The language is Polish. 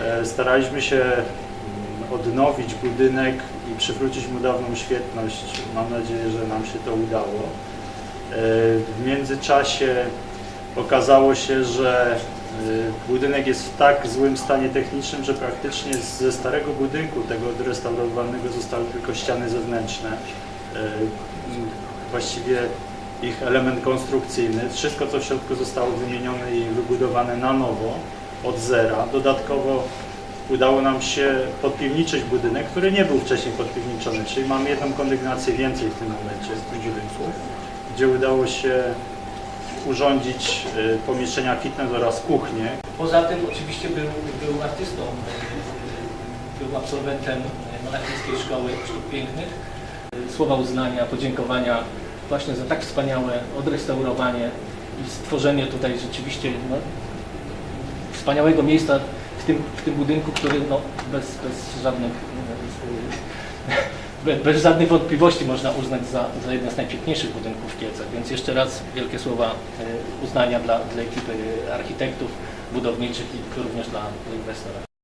E, Staraliśmy się mm, odnowić budynek i przywrócić mu dawną świetność. Mam nadzieję, że nam się to udało. E, W międzyczasie okazało się, że budynek jest w tak złym stanie technicznym, że praktycznie ze starego budynku, tego odrestaurowanego, zostały tylko ściany zewnętrzne. M, Właściwie ich element konstrukcyjny. Wszystko, co w środku zostało wymienione i wybudowane na nowo, od zera. Dodatkowo udało nam się podpiwniczyć budynek, który nie był wcześniej podpiwniczony, czyli mamy jedną kondygnację więcej w tym momencie w tym budynku, gdzie udało się urządzić y, pomieszczenia fitness oraz kuchnię. Poza tym oczywiście był, był artystą, e, był absolwentem Monachijskiej Szkoły Sztuk Pięknych. Słowa uznania, podziękowania właśnie za tak wspaniałe odrestaurowanie i stworzenie tutaj rzeczywiście no, wspaniałego miejsca w tym, w tym budynku, który no, bez, bez żadnych be- bez żadnych wątpliwości można uznać za, za jeden z najpiękniejszych budynków w Kielcach. Więc jeszcze raz wielkie słowa e, uznania dla, dla ekipy architektów budowniczych i również dla inwestora.